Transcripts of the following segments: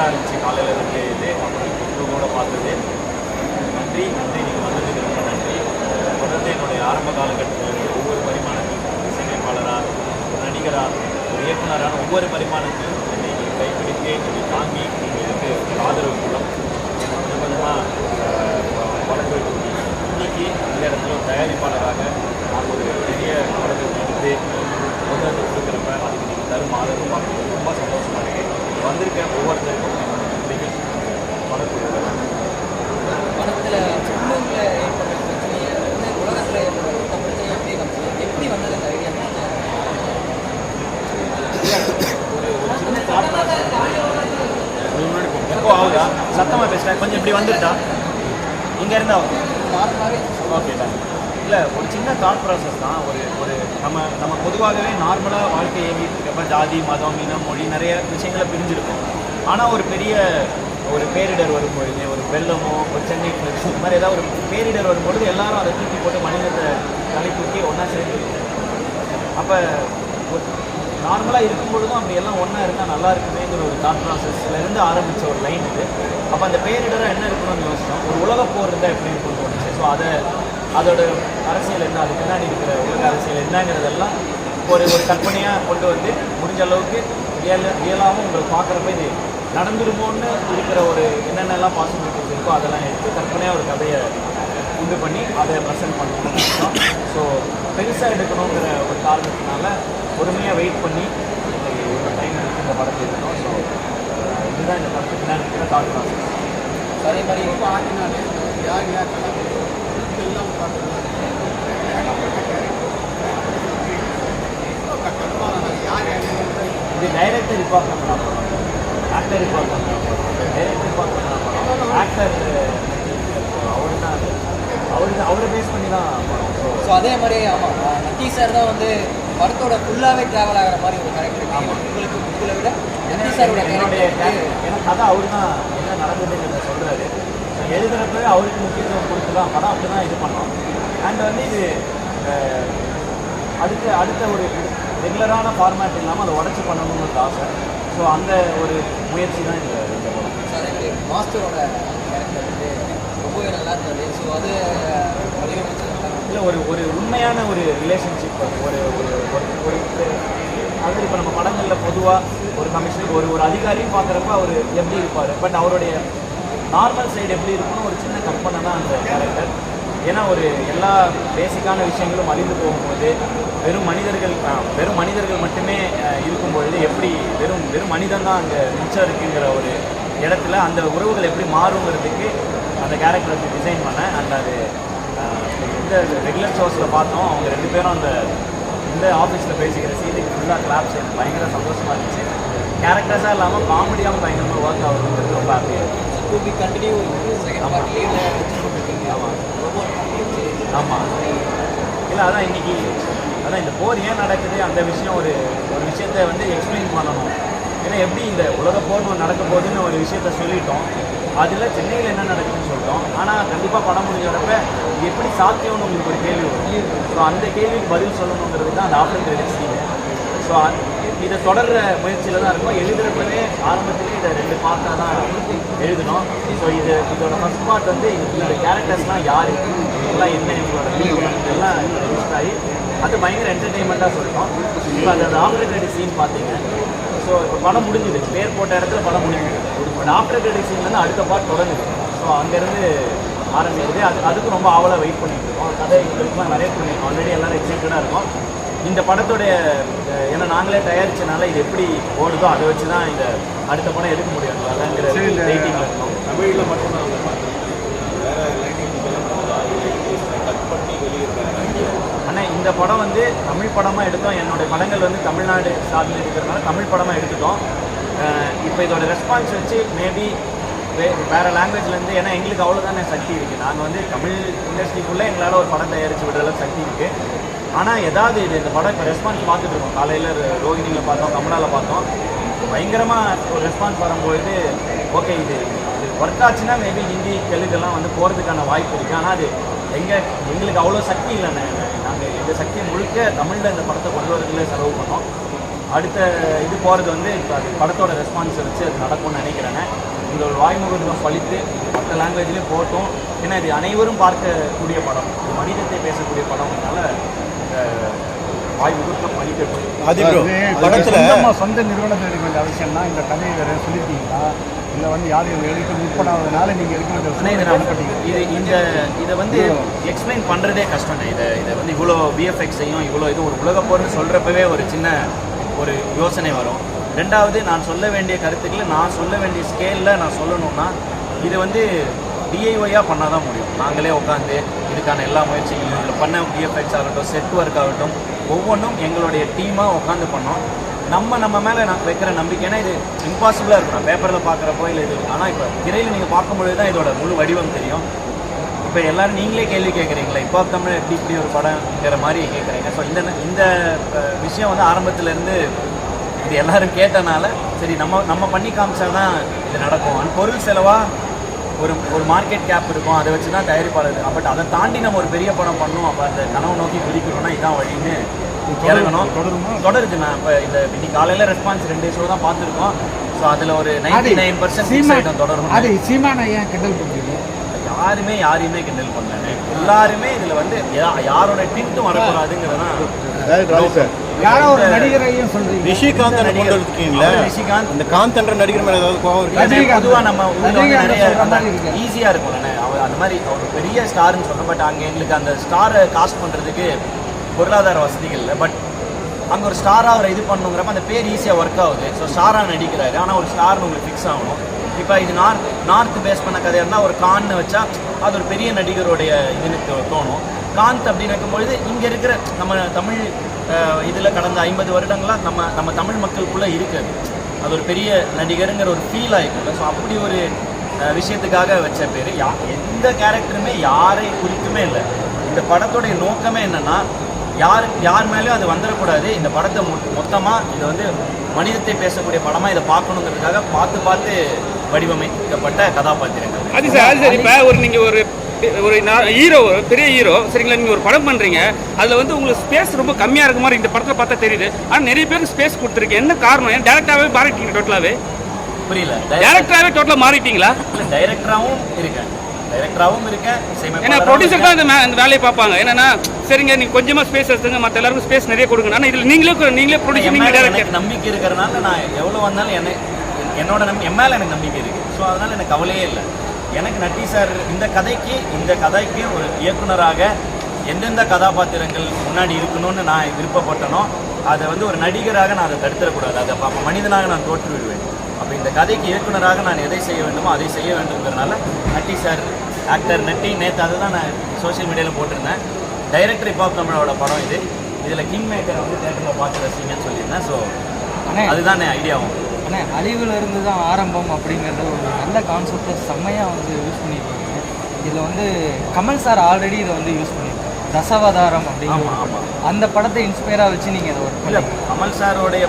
சூப்பராக இருந்துச்சு காலையில் இருந்து இது கூட பார்த்தது. நன்றி நன்றி நீங்கள் வந்ததுக்கு ரொம்ப நன்றி. தொடர்ந்து என்னுடைய ஆரம்ப காலகட்டத்தில் ஒவ்வொரு பரிமாணத்திலும் இசையமைப்பாளராக ஒரு நடிகராக ஒரு இயக்குநரான ஒவ்வொரு பரிமாணத்திலும் என்னை கைப்பிடித்து என்னை தாங்கி நீங்கள் எனக்கு ஆதரவு மூலம் சத்தமாக கொஞ்சம் இப்படி வந்துட்டா? இங்கே இருந்தா? நார்மலாகவே ஓகே இல்லை ஒரு சின்ன தாட் ப்ராசஸ் தான். ஒரு ஒரு நம்ம நம்ம பொதுவாகவே நார்மலாக வாழ்க்கை இயங்கிட்டு இருக்கப்ப ஜாதி மதம் இனம் மொழி நிறைய விஷயங்களை பிரிஞ்சிருக்கும் ஆனால் ஒரு பெரிய ஒரு பேரிடர் வரும்பொழுது ஒரு வெள்ளமோ ஒரு சென்னை இந்த மாதிரி ஏதாவது ஒரு பேரிடர் வரும்பொழுது எல்லாரும் அதை தூக்கி போட்டு மனிதத்தை தலை தூக்கி ஒன்றா சேர்ந்து அப்போ நார்மலாக இருக்கும் பொழுதும் அப்படி எல்லாம் ஒன்றா இருந்தால் நல்லா இருக்குமேங்கிற ஒரு தாட் ப்ராசஸ்லேருந்து ஆரம்பித்த ஒரு லைன் இது. அப்போ அந்த பேரிடராக என்ன இருக்கணும்னு யோசிச்சோம். ஒரு உலக போர் இருந்தால் எப்படி இருக்கும்னு தோணுச்சு ஸோ அதை அதோட அரசியல் என்ன? அதுக்கு பின்னாடி இருக்கிற உலக அரசியல் என்னங்கிறதெல்லாம் ஒரு ஒரு கற்பனையாக கொண்டு வந்து முடிஞ்ச அளவுக்கு ரியல் ரியலாகவும் உங்களுக்கு பார்க்குறப்ப இது நடந்துருமோன்னு இருக்கிற ஒரு என்னென்னலாம் பாசிபிலிட்டிஸ் இருக்கோ அதெல்லாம் எடுத்து கற்பனையாக ஒரு கதையை உண்டு பண்ணி அதை ப்ரெசென்ட் பண்ணணும் ஸோ பெருசாக எடுக்கணுங்கிற ஒரு காரணத்தினால பொறுமையாக வெயிட் பண்ணி இந்த டைம் எடுத்து இந்த படத்தை எடுக்கணும் ஸோ இதுதான் இந்த படத்துக்கு நான் இருக்கிற தாட் ப்ராசஸ் அதே மாதிரி ரொம்ப ஆடினாலே யார் யார் எல்லாம் இது டைரக்டர் ரிப்பார்ட் பண்ண படம். ஆக்டர் ரிப்பார்ட் பண்ண படம். டைரக்டர் ரிப்பார்ட் பண்ண படம். ஆக்டர் அவர் தான் அவரு அவரை பேஸ் பண்ணி தான் ஸோ அதே மாதிரி ஆமாம் நக்கி சார் தான் வந்து படத்தோட ஃபுல்லாகவே ட்ராவல் ஆகிற மாதிரி ஒரு கேரக்டர் ஆமாம் உங்களுக்கு உங்களை விட நக்கி சாரோட கேரக்டர் ஏன்னா கதை அவரு தான் என்ன நடந்ததுங்கிறத சொல்கிறாரு எழுதுறப்பவே அவருக்கு முக்கியத்துவம் கொடுத்து தான் படம் அப்படி தான் இது பண்ணோம். அண்ட் வந்து இது அடுத்த அடுத்த ஒரு ரெகுலரான ஃபார்மேட் இல்லாமல் அதை உடச்சி பண்ணணும்னு ஒரு ஆசை. ஸோ அந்த ஒரு முயற்சி தான் இந்த இந்த படம். மாஸ்டரோட ரொம்பவே நல்லா இருந்தது ஸோ அது இல்லை ஒரு ஒரு உண்மையான ஒரு ரிலேஷன்ஷிப் ஒரு ஒரு ஒரு அது இப்போ நம்ம படங்களில் பொதுவாக ஒரு கமிஷனர் ஒரு ஒரு அதிகாரியும் பார்க்குறப்ப அவர் எப்படி இருப்பார். பட் அவருடைய நார்மல் சைடு எப்படி இருக்கும்னு ஒரு சின்ன கற்பனை தான் அந்த கேரக்டர் ஏன்னா ஒரு எல்லா பேசிக்கான விஷயங்களும் அழிந்து போகும்போது வெறும் மனிதர்கள் வெறும் மனிதர்கள் மட்டுமே இருக்கும்பொழுது இருக்கும் எப்படி வெறும் வெறும் மனிதன் தான் அங்கே மிச்சம் இருக்குங்கிற ஒரு இடத்துல அந்த உறவுகள் எப்படி மாறுங்கிறதுக்கு அந்த கேரக்டர் வச்சு டிசைன் பண்ணேன். அண்ட் அது இந்த ரெகுலர் ஷோஸில் பார்த்தோம். அவங்க ரெண்டு பேரும் அந்த இந்த ஆஃபீஸில் பேசிக்கிற சீனுக்கு ஃபுல்லாக கிளாப்ஸ் எனக்கு பயங்கர சந்தோஷமாக இருந்துச்சு. கேரக்டர்ஸாக இல்லாமல் காமெடியாகவும் பயங்கரமாக ஒர்க் ஆகுதுங்கிறது ரொம்ப ஹாப்பியாக பி கண்டினியூ ஆமாம் ஆமாம் இல்லை அதான் இன்னைக்கு அதான் இந்த போர் ஏன் நடக்குது? அந்த விஷயம் ஒரு ஒரு விஷயத்தை வந்து எக்ஸ்பிளைன் பண்ணணும். ஏன்னா எப்படி இந்த உலக போர் நடக்க போகுதுன்னு ஒரு விஷயத்த சொல்லிட்டோம். அதில் சென்னையில் என்ன நடக்குதுன்னு சொல்லிட்டோம் ஆனால் கண்டிப்பாக படம் முடிஞ்சவரப்ப எப்படி சாத்தியம்னு உங்களுக்கு ஒரு கேள்வி வரும். ஸோ அந்த கேள்விக்கு பதில் சொல்லணுங்கிறது தான் அந்த ஆஃப்டர் கிரெடிட் சீன் ஸோ இதை தொடர்ற முயற்சியில் தான் இருக்கும். எழுதுறப்பவே ஆரம்பத்திலே இதை ரெண்டு பார்ட்டாக தான் எழுதணும். ஸோ இது இதோட ஃபஸ்ட் பார்ட் வந்து இந்த கேரக்டர்ஸ்லாம் யார்? இதெல்லாம் என்ன இவங்களோட எல்லாம் இதெல்லாம் லிஸ்ட் ஆகி அது பயங்கர என்டர்டெயின்மெண்ட்டாக சொல்லிட்டோம் இப்போ அந்த ஆஃப்டர் கிரெடிட் சீன் பார்த்தீங்க. ஸோ இப்போ படம் முடிஞ்சுது. பேர் போட்ட இடத்துல படம் முடிஞ்சுது. பட் ஆஃப்டர் கிரெடிட் சீன்லேருந்து அடுத்த பார்ட் தொடங்குது. ஸோ அங்கேருந்து ஆரம்பிக்குது. அது அதுக்கு ரொம்ப ஆவலாக வெயிட் பண்ணிட்டு இருக்கோம். கதை எங்களுக்குலாம் நிறைய பண்ணியிருக்கோம் ஆல்ரெடி எல்லாரும் எக்ஸைட்டடாக இருக்கும். இந்த படத்துடைய ஏன்னா நாங்களே தயாரிச்சனால இது எப்படி ஓடுதோ அதை வச்சு தான் இந்த அடுத்த படம் எடுக்க முடியும். அதாங்கிற வெயிட்டிங்கில் இருக்கோம். தமிழில் மட்டும்தான் அவங்க பார்த்துருக்காங்க வேற லைட்டிங் கட் பண்ணி வெளியிடுறாங்க ஆனால் இந்த படம் வந்து தமிழ் படமாக எடுத்தோம். என்னுடைய படங்கள் வந்து தமிழ்நாடு சார்ந்து இருக்கிறதுனால தமிழ் படமாக எடுத்துட்டோம். இப்போ இதோட ரெஸ்பான்ஸ் வச்சு மேபி வே வேறு லாங்குவேஜ்லேருந்து ஏன்னா எங்களுக்கு அவ்வளோதானே சக்தி இருக்குது நாங்கள் வந்து தமிழ் இண்டஸ்ட்ரிக்குள்ளே எங்களால் ஒரு படம் தயாரித்து விடுறதுல சக்தி இருக்குது ஆனால் ஏதாவது இது இந்த படம் இப்போ ரெஸ்பான்ஸ் பார்த்துட்டு இருக்கோம். காலையில் ரோஹிணியில் பார்த்தோம் கமலாவில் பார்த்தோம். பயங்கரமாக ஒரு ரெஸ்பான்ஸ் வரும்போது ஓகே இது இது ஒர்க் ஆச்சுன்னா மேபி ஹிந்தி தெலுங்கெல்லாம் வந்து போகிறதுக்கான வாய்ப்பு இருக்குது ஆனால் அது எங்கள் எங்களுக்கு அவ்வளோ சக்தி இல்லைண்ணே. நாங்கள் எங்கள் சக்தி முழுக்க தமிழில் இந்த படத்தை கொண்டு வரதுல செலவு பண்ணோம். அடுத்த இது போகிறது வந்து இப்போ அது படத்தோட ரெஸ்பான்ஸை வச்சு அது நடக்கும்னு நினைக்கிறேன். உங்களோட வாய்முகம் பழித்து மற்ற லாங்குவேஜ்லேயும் போட்டோம். ஏன்னா இது அனைவரும் பார்க்கக்கூடிய படம். மனிதத்தை பேசக்கூடிய படம்னால வாய் முகூர்த்தம் பண்ணிக்கட்டும் ஆதி ப்ரோ படத்துல சொந்த நிறுவனத்தை எடுக்க வேண்டிய அவசியம்னா இந்த கதையை வேற சொல்லியிருக்கீங்களா இல்லை வந்து யாரும் எடுக்க முற்படாததுனால நீங்கள் எடுக்க வேண்டிய இதை இந்த இதை வந்து எக்ஸ்பிளைன் பண்ணுறதே கஷ்டங்க இதை இதை வந்து இவ்வளோ விஎஃப்எக்ஸையும் இவ்வளோ இது ஒரு உலக போர்னு சொல்கிறப்பவே ஒரு சின்ன ஒரு யோசனை வரும். ரெண்டாவது நான் சொல்ல வேண்டிய கருத்துக்களை நான் சொல்ல வேண்டிய ஸ்கேலில் நான் சொல்லணும்னா இது வந்து டிஐஒயாக பண்ணால் தான் முடியும். நாங்களே உட்காந்து இதுக்கான எல்லா முயற்சிகளும் இதில் பண்ண விஎஃப்எக்ஸ் ஆகட்டும் செட் ஒர்க் ஆகட்டும் ஒவ்வொன்றும் எங்களுடைய டீமாக உட்காந்து பண்ணோம். நம்ம நம்ம மேலே நான் வைக்கிற நம்பிக்கை. ஏன்னா இது இம்பாசிபிளாக இருக்கும். நான் பேப்பரில் பார்க்குறப்போ இல்லை இது. ஆனால் இப்போ திரையில் நீங்கள் பார்க்கும்பொழுது தான் இதோட முழு வடிவம் தெரியும். இப்போ எல்லாரும் நீங்களே கேள்வி கேட்குறீங்களா? இப்போ தமிழ் எப்படி இப்படி ஒரு படம்ங்கிற மாதிரி கேட்குறீங்க. ஸோ இந்த இந்த விஷயம் வந்து ஆரம்பத்துலேருந்து இது எல்லாரும் கேட்டனால சரி நம்ம நம்ம பண்ணி காமிச்சா தான் இது நடக்கும். அண்ட் பொருள் செலவாக ஒரு ஒரு மார்க்கெட் கேப் இருக்கும். அதை வச்சு தான் தயாரிப்பாளர் பட் அதை தாண்டி நம்ம ஒரு பெரிய படம் பண்ணணும். அப்போ அந்த கனவு நோக்கி குதிக்கணும்னா இதுதான் வழின்னு இறங்கணும். நான் இப்போ இந்த இன்னைக்கு காலையில் ரெஸ்பான்ஸ் ரெண்டு ஷோ தான் பார்த்துருக்கோம். ஸோ அதில் ஒரு நைன்டி நைன் பர்சன்ட் ஐட்டம் தொடரும் அது சீமான ஏன் கிண்டல் பண்ணுறீங்க யாருமே யாரையுமே கிண்டல் பண்ணல. எல்லாருமே இதுல வந்து யாரோட டின்ட்டும் வரக்கூடாதுங்கிறதான் சார் யாரோ ஒரு நடிகரையும் சொல்றீங்க. ரிஷிகாந்த் கொண்டு வந்துருக்கீங்களா அவர் ரிஷிகாந்த். என்ற நடிகர் மேல ஏதாவது கோவம் இருக்கு. பொதுவா நம்ம. ஈஸியா இருக்கும்ல. அவர் அந்த மாதிரி அவர் பெரிய ஸ்டார்னு சொல்றோம் பட் அங்க எங்களுக்கு அந்த ஸ்டாரை காஸ்ட் பண்றதுக்கு பொருளாதார வசதிகள் இல்லை பட் அங்கே ஒரு ஸ்டாராக அவரை இது பண்ணுங்கிறப்ப அந்த பேர் ஈஸியாக ஒர்க் ஆகுது. ஸோ ஸ்டாராக நடிக்கிறாரு. ஆனால் ஒரு ஸ்டார்னு உங்களுக்கு ஃபிக்ஸ் ஆகணும். இப்போ இது நார்த் நார்த் பேஸ் பண்ண கதையாக இருந்தால் ஒரு கான்னு வச்சா அது ஒரு பெரிய நடிகருடைய இதுன்னு தோணும். காந்த் அப்படின்னு வைக்கும்பொழுது இங்கே இருக்கிற நம்ம தமிழ் இதில் கடந்த ஐம்பது வருடங்களா நம்ம நம்ம தமிழ் மக்களுக்குள்ளே இருக்குது அது ஒரு பெரிய நடிகருங்கிற ஒரு ஃபீல் ஆகிக்கும்ல ஸோ அப்படி ஒரு விஷயத்துக்காக வச்ச பேர். யா எந்த கேரக்டருமே யாரை குறித்துமே இல்லை. இந்த படத்துடைய நோக்கமே என்னென்னா யார் யார் மேலேயும் அது வந்துடக்கூடாது இந்த படத்தை மொத்தமாக இது வந்து மனிதத்தை பேசக்கூடிய படமாக இதை பார்க்கணுங்கிறதுக்காக பார்த்து பார்த்து வடிவமைக்கப்பட்ட கதாபாத்திரங்கள். அது சார் அது சார் இப்போ ஒரு நீங்கள் ஒரு ஒரு ஹீரோ பெரிய ஹீரோ சரிங்களா? நீங்கள் ஒரு படம் பண்ணுறீங்க அதில் வந்து உங்களுக்கு ஸ்பேஸ் ரொம்ப கம்மியாக இருக்க மாதிரி இந்த படத்தில் பார்த்தா தெரியுது. ஆனால் நிறைய பேருக்கு ஸ்பேஸ் கொடுத்துருக்கு. என்ன காரணம்? ஏன் டேரக்டாகவே மாறிட்டீங்க டோட்டலாகவே புரியல. டேரக்டராகவே டோட்டலாக மாறிட்டீங்களா? இல்லை டைரக்டராகவும் இருக்கேன். டைரக்டராகவும் இருக்கேன் ஏன்னா ப்ரொடியூசர் தான். இந்த வேலையை பார்ப்பாங்க. என்னன்னா சரிங்க நீங்கள் கொஞ்சமாக ஸ்பேஸ் எடுத்துங்க மற்ற எல்லாருக்கும் ஸ்பேஸ் நிறைய கொடுங்க. ஆனால் இதில் நீங்களே நீங்களே ப்ரொடியூசர் நீங்கள் டேரக்டர் நம்பிக்கை இருக்கிறனால நான் எவ்வளோ வந்தாலும் என்ன என்னோட நம்பி என் மேலே எனக்கு நம்பிக்கை இருக்கு. ஸோ அதனால எனக்கு கவலையே இல்லை. எனக்கு நட்டி சார் இந்த கதைக்கு இந்த கதைக்கு ஒரு இயக்குனராக எந்தெந்த கதாபாத்திரங்கள் முன்னாடி இருக்கணும்னு நான் விருப்பப்பட்டனோ அதை வந்து ஒரு நடிகராக நான் அதை தடுத்துடக்கூடாது. அதை அப்போ மனிதனாக நான் தோற்று விடுவேன் அப்போ இந்த கதைக்கு இயக்குனராக நான் எதை செய்ய வேண்டுமோ அதை செய்ய வேண்டும்ங்கிறனால நட்டி சார் ஆக்டர் நட்டி நேற்று அதை தான் நான் சோஷியல் மீடியாவில் போட்டிருந்தேன். டைரக்டர் இப்போ தமிழோட படம் இது. இதில் கிங் மேக்கரை வந்து தேட்டரில் பார்த்து ரசிங்கன்னு சொல்லியிருந்தேன். ஸோ அண்ணே. அதுதான் ஐடியாவும். அண்ணே அழிவுல இருந்து தான் ஆரம்பம் அப்படிங்கிறது ஒரு நல்ல கான்செப்டை செம்மையாக வந்து யூஸ் பண்ணியிருக்கீங்க இதில் வந்து கமல் சார் ஆல்ரெடி இதை வந்து யூஸ் பண்ணியிருக்காரு தசவதாரம். படம். அந்த படத்தை இன்ஸ்பயராக வச்சு நீங்கள் இதை ஒர்க் இல்லை கமல் சாரோடைய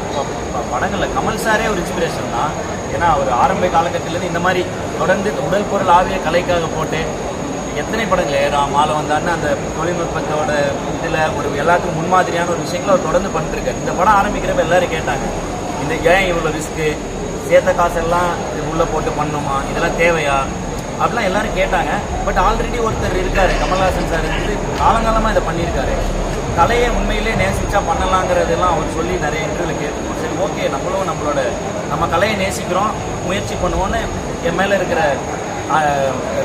படங்கள்ல கமல் சாரே ஒரு இன்ஸ்பிரேஷன் தான். ஏன்னா அவர் ஆரம்ப காலகட்டத்திலேருந்து இந்த மாதிரி தொடர்ந்து உடல் பொருள் ஆவிய கலைக்காக போட்டு எத்தனை படங்கள் ஏறா மாலை வந்தான்னு அந்த தொழில்நுட்பத்தோட இதில் ஒரு எல்லாத்துக்கும் முன்மாதிரியான ஒரு விஷயங்களை அவர் தொடர்ந்து பண்ணிருக்காரு. இந்த படம் ஆரம்பிக்கிறப்ப எல்லாரும் கேட்டாங்க இந்த ஏன் இவ்வளோ ரிஸ்க்கு சேர்த்த காசெல்லாம் இது உள்ளே போட்டு பண்ணணுமா இதெல்லாம் தேவையா? அப்படிலாம் எல்லாரும் கேட்டாங்க. பட் ஆல்ரெடி ஒருத்தர் இருக்காரு கமல்ஹாசன் சார் வந்து காலங்காலமாக இதை பண்ணியிருக்காரு. கலையை உண்மையிலே நேசிச்சா பண்ணலாங்கிறதெல்லாம் அவர் சொல்லி நிறைய இன்டர்வியூல கேட்டுருக்கோம். சரி ஓகே நம்மளும் நம்மளோட நம்ம கலையை நேசிக்கிறோம் முயற்சி பண்ணுவோன்னு என் மேலே இருக்கிற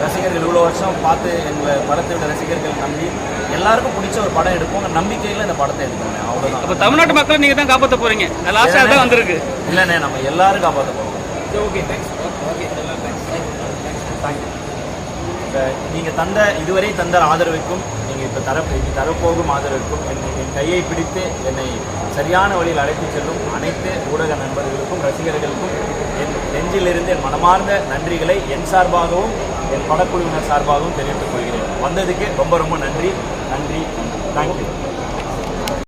ரசிகர்கள் இவ்வளோ வருஷம் பார்த்து எங்களை படத்தோட ரசிகர்கள் நம்பி எல்லாருக்கும் பிடிச்ச ஒரு படம் எடுப்போங்க நம்பிக்கையில் இந்த படத்தை எடுக்கணும் அவ்வளோதான் அப்போ தமிழ்நாட்டு மக்களை நீங்கள் தான் காப்பாற்ற போகிறீங்க லாஸ்ட்டாக தான் வந்திருக்கு. இல்லைண்ணே நம்ம எல்லாரும் காப்பாற்ற போகிறோம் ஓகே தேங்க்ஸ் ஓகே தேங்க்யூ நீங்கள் தந்த இதுவரை தந்த ஆதரவுக்கும் நீங்கள் இப்போ தர இனி தரப்போகும் ஆதரவுக்கும் என் என் கையை பிடித்து என்னை சரியான வழியில் அழைத்துச் செல்லும் அனைத்து ஊடக நண்பர்களுக்கும் ரசிகர்களுக்கும் என் நெஞ்சிலிருந்து என் மனமார்ந்த நன்றிகளை என் சார்பாகவும் என் படக்குழுவினர் சார்பாகவும் தெரிவித்துக் கொள்கிறேன். வந்ததுக்கு ரொம்ப ரொம்ப நன்றி. நன்றி.